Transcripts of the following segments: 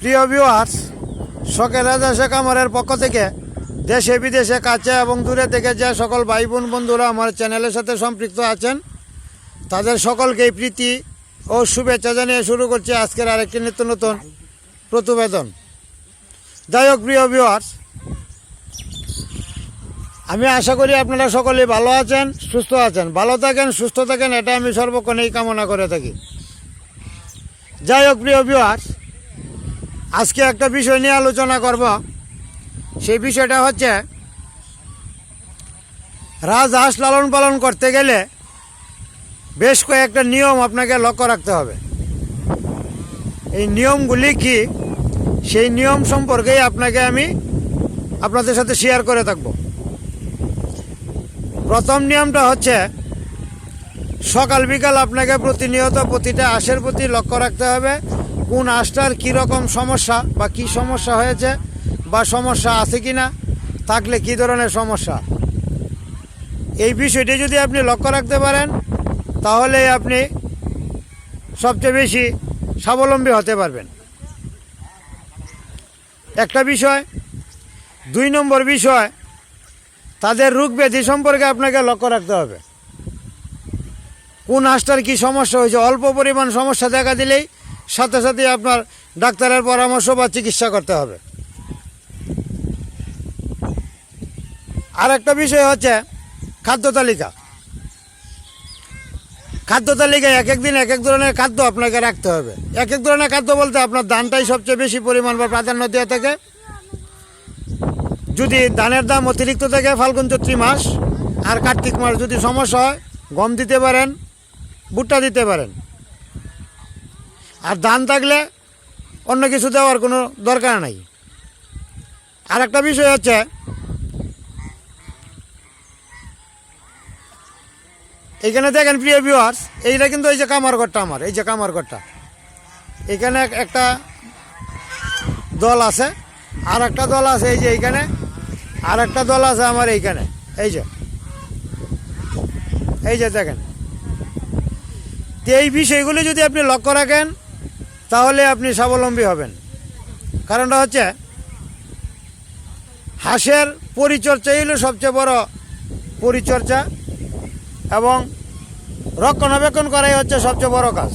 প্রিয় ভিউয়ার্স শখের রাজা শেখ আমারের পক্ষ থেকে দেশে বিদেশে কাছে এবং দূরে থেকে যে সকল ভাই বোন বন্ধুরা আমার চ্যানেলের সাথে সম্পৃক্ত আছেন, তাদের সকলকেই প্রীতি ও শুভেচ্ছা জানিয়ে শুরু করছি আজকের আরেকটি নিত্য নতুন প্রতিবেদন। যাই হোক, প্রিয় ভিউয়ার্স আমি আশা করি আপনারা সকলেই ভালো আছেন, সুস্থ আছেন। ভালো থাকেন, সুস্থ থাকেন, এটা আমি সর্বক্ষণেই কামনা করে থাকি। যাই হোক, প্রিয় ভিউয়ার্স আজকে একটা বিষয় নিয়ে আলোচনা করব। সেই বিষয়টা হচ্ছে রাজহাঁস লালন পালন করতে গেলে বেশ কয়েকটা নিয়ম আপনাকে লক্ষ্য রাখতে হবে। এই নিয়মগুলি কি? সেই নিয়ম সম্পর্কেই আপনাকে আমি আপনাদের সাথে শেয়ার করে থাকব। প্রথম নিয়মটা হচ্ছে, সকাল বিকাল আপনাকে প্রতিনিয়ত প্রতিটা আঁশের প্রতি লক্ষ্য রাখতে হবে। কোন আঁশটার কীরকম সমস্যা বা কি সমস্যা হয়েছে বা সমস্যা আছে কি না থাকলে কি ধরনের সমস্যা? এই বিষয়টি যদি আপনি লক্ষ্য রাখতে পারেন, তাহলে আপনি সবচেয়ে বেশি স্বাবলম্বী হতে পারবেন। একটা বিষয়, দুই নম্বর বিষয়, তাদের রোগ ব্যাধি সম্পর্কে আপনাকে লক্ষ্য রাখতে হবে। কোন হাঁসটার কি সমস্যা হয়েছে? অল্প পরিমাণ সমস্যা দেখা দিলেই সাথে সাথে আপনার ডাক্তারের পরামর্শ বা চিকিৎসা করতে হবে। আর একটা বিষয় হচ্ছে খাদ্য তালিকা। খাদ্য তালিকায় এক এক দিন এক এক ধরনের খাদ্য আপনাকে রাখতে হবে। এক এক ধরনের খাদ্য বলতে আপনার ধানটাই সবচেয়ে বেশি পরিমাণ বা প্রাধান্য দেওয়া থাকে। যদি ধানের দাম অতিরিক্ত থাকে ফাল্গুন চৈত্রী মাস, আর কার্তিক মাস যদি সমস্যা হয়, গম দিতে পারেন, ভুট্টা দিতে পারেন। আর ধান থাকলে অন্য কিছু দেওয়ার কোনো দরকার নাই। আর একটা বিষয় হচ্ছে এখানে দেখেন প্রিয় ভিউয়ার্স এইটা কিন্তু এই যে কামার ঘরটা আমার, এই যে কামার ঘরটা। এখানে একটা দল আছে, আর একটা দল আছে এই যে এইখানে, আর একটা দল আছে আমার এইখানে, এই যে। এই যে দেখেন। এই বিষয়গুলি যদি আপনি লক্ষ্য রাখেন তাহলে আপনি স্বাবলম্বী হবেন। কারণটা হচ্ছে, হাঁসের পরিচর্যাই হলো সবচেয়ে বড় পরিচর্যা এবং রক্ষণাবেক্ষণ করাই হচ্ছে সবচেয়ে বড় কাজ।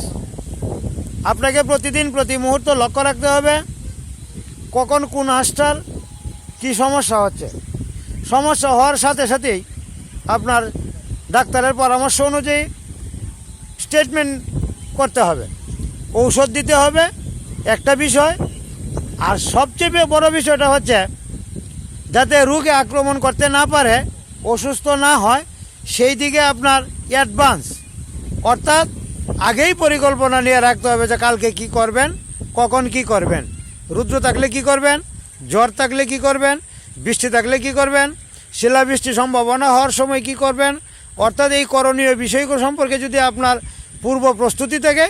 আপনাকে প্রতিদিন, প্রতি মুহূর্ত লক্ষ্য রাখতে হবে, কখন কোন হাঁসটার কি সমস্যা হচ্ছে। সমস্যা হওয়ার সাথে সাথেই আপনার ডাক্তারের পরামর্শ অনুযায়ী স্টেটমেন্ট করতে হবে। ঔষধ দিতে হবে, একটা বিষয়। আর সবচেয়ে বড় বিষয়টা হচ্ছে, যাতে রোগে আক্রমণ করতে না পারে, অসুস্থ না হয়, সেই দিকে আপনার অ্যাডভান্স অর্থাৎ আগেই পরিকল্পনা নিয়ে রাখতে হবে যে কালকে কি করবেন, কখন কি করবেন। রুদ্র থাকলে কি করবেন জ্বর থাকলে কি করবেন, বৃষ্টি থাকলে কি করবেন, শিলাবৃষ্টি সম্ভাবনা হওয়ার সময় কি করবেন। অর্থাৎ এই করণীয় বিষয়গুলো সম্পর্কে যদি আপনার পূর্ব প্রস্তুতি থাকে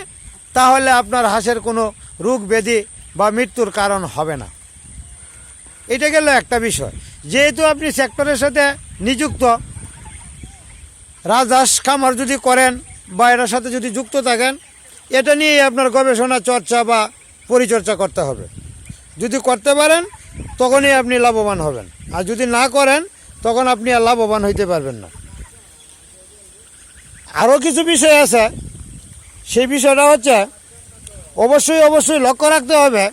তাহলে আপনার হাঁসের কোনো রোগ ব্যাধি বা মৃত্যুর কারণ হবে না। এটা গেল একটা বিষয়। যেহেতু আপনি সেক্টরের সাথে নিযুক্ত, রাজহাঁস খামার যদি করেন বা এটার সাথে যদি যুক্ত থাকেন, এটা নিয়েই আপনার গবেষণা, চর্চা বা পরিচর্যা করতে হবে। যদি করতে পারেন, তখনই আপনি লাভবান হবেন। আর যদি না করেন, তখন আপনি আর লাভবান হইতে পারবেন না। আরও কিছু বিষয় আছে সেই বিষয়টা হচ্ছে, অবশ্যই অবশ্যই লক্ষ্য রাখতে হবে,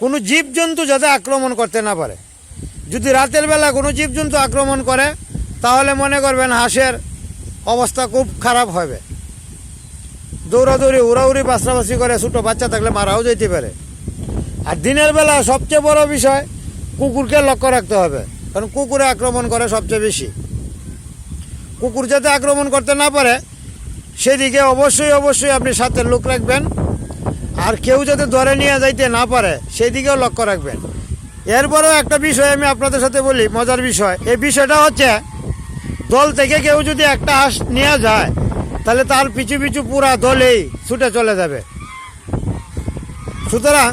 কোনো জীবজন্তু যাতে আক্রমণ করতে না পারে। যদি রাতের বেলা কোনো জীবজন্তু আক্রমণ করে, তাহলে মনে করবেন হাঁসের অবস্থা খুব খারাপ হবে। দৌড়াদৌড়ি, উড়াউড়ি বাসরাবাসি করে ছোটো বাচ্চা থাকলে মারাও যেতে পারে। আর দিনের বেলা সবচেয়ে বড় বিষয়, কুকুরকে লক্ষ্য রাখতে হবে, কারণ কুকুরে আক্রমণ করে সবচেয়ে বেশি। কুকুর যাতে আক্রমণ করতে না পারে সেদিকে অবশ্যই অবশ্যই আপনি সাথে লোক রাখবেন। আর কেউ যাতে ধরে নিয়ে যাইতে না পারে, সেদিকেও লক্ষ্য রাখবেন। এরপরেও একটা বিষয় আমি আপনাদের সাথে বলি, মজার বিষয়। এই বিষয়টা হচ্ছে, দল থেকে কেউ যদি একটা হাঁস নিয়ে যায়, তাহলে তার পিছু পিছু পুরা দলেই ছুটে চলে যাবে। সুতরাং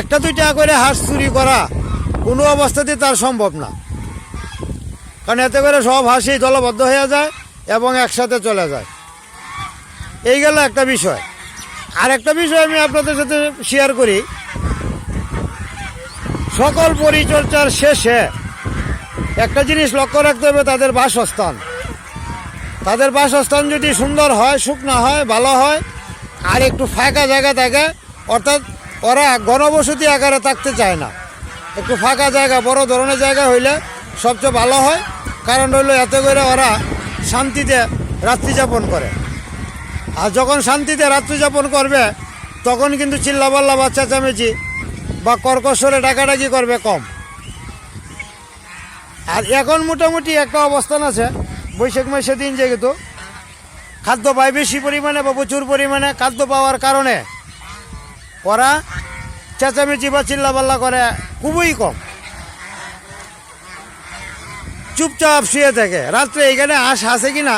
একটা দুইটা করে হাঁস চুরি করা কোনো অবস্থাতেই তার সম্ভব না। কারণ এতে করে সব হাঁসই দলবদ্ধ হয়ে যায় এবং একসাথে চলে যায়। এই গেল একটা বিষয়। আর একটা বিষয় আমি আপনাদের সাথে শেয়ার করি। সকল পরিচর্যার শেষে একটা জিনিস লক্ষ্য রাখতে হবে, তাদের বাসস্থান। তাদের বাসস্থান যদি সুন্দর হয়, শুকনো হয়, ভালো হয়, আর একটু ফাঁকা জায়গা থাকে, অর্থাৎ ওরা গণবসতি আকারে থাকতে চায় না। একটু ফাঁকা জায়গা, বড় ধরনের জায়গা হইলে সবচেয়ে ভালো হয়। কারণ হইল এতে করে ওরা শান্তিতে রাত্রি যাপন করে। আর যখন শান্তিতে রাত্রি যাপন করবে, তখন কিন্তু চিল্লাপাল্লা বা চেঁচামেচি বা কর্কশ্বরে ডাকাডাকি করবে কম। আর এখন মোটামুটি একটা অবস্থান আছে, বৈশাখ মাসে দিন যেহেতু খাদ্য পায় বেশি পরিমাণে বা প্রচুর পরিমাণে খাদ্য পাওয়ার কারণে ওরা চেঁচামেচি বা চিল্লাপাল্লা করে খুবই কম। চুপচাপ শুয়ে থাকে। রাত্রে এখানে হাঁস হাসে কি না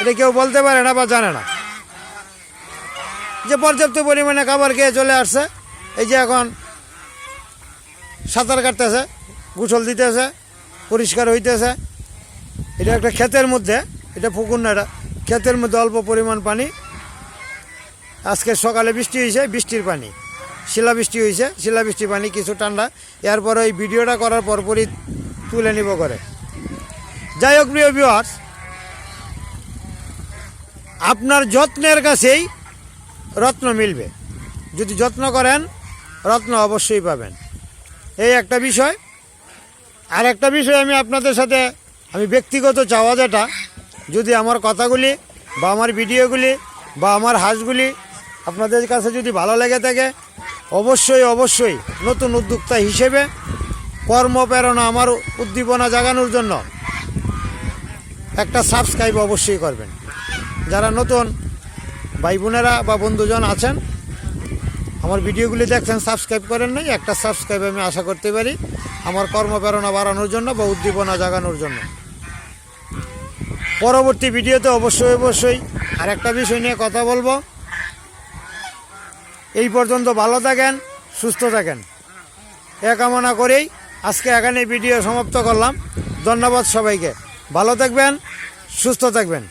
এটা কেউ বলতে পারে না বা জানে না। যে পর্যাপ্ত পরিমাণে খাবার খেয়ে চলে আসছে, এই যে এখন সাঁতার কাটতেছে গোসল দিতেছে, পরিষ্কার হইতেছে। এটা একটা ক্ষেতের মধ্যে, এটা পুকুর না, এটা ক্ষেতের মধ্যে অল্প পরিমাণ পানি। আজকে সকালে বৃষ্টি হয়েছে বৃষ্টির পানি। শিলাবৃষ্টি হয়েছে শিলাবৃষ্টির পানি কিছু ঠান্ডা। এরপরে ওই ভিডিওটা করার পরপরই তুলে নিব করে যাই হোক, প্রিয় ভিউয়ার্স আপনার যত্নের কাছেই রত্ন মিলবে। যদি যত্ন করেন, রত্ন অবশ্যই পাবেন। এই একটা বিষয়। আর একটা বিষয় আমি আপনাদের সাথে, আমি ব্যক্তিগত চাওয়া যেটা, যদি আমার কথাগুলি বা আমার ভিডিওগুলি বা আমার হাঁসগুলি আপনাদের কাছে যদি ভালো লেগে থাকে, অবশ্যই অবশ্যই নতুন উদ্যোক্তা হিসেবে কর্মপ্রেরণা আমার উদ্দীপনা জাগানোর জন্য একটা সাবস্ক্রাইব অবশ্যই করবেন। যারা নতুন ভাই বোনেরা বা বন্ধুজন আছেন, আমার ভিডিওগুলি দেখছেন সাবস্ক্রাইব করেন নাই, একটা সাবস্ক্রাইব আমি আশা করতে পারি আমার কর্মপ্রেরণা বাড়ানোর জন্য বা উদ্দীপনা জাগানোর জন্য। পরবর্তী ভিডিওতে অবশ্যই অবশ্যই আর একটা বিষয় নিয়ে কথা বলব। এই পর্যন্ত ভালো থাকেন, সুস্থ থাকেন। এ কামনা করেই আজকে এখানে ভিডিও সমাপ্ত করলাম। ধন্যবাদ সবাইকে। ভালো থাকবেন, সুস্থ থাকবেন।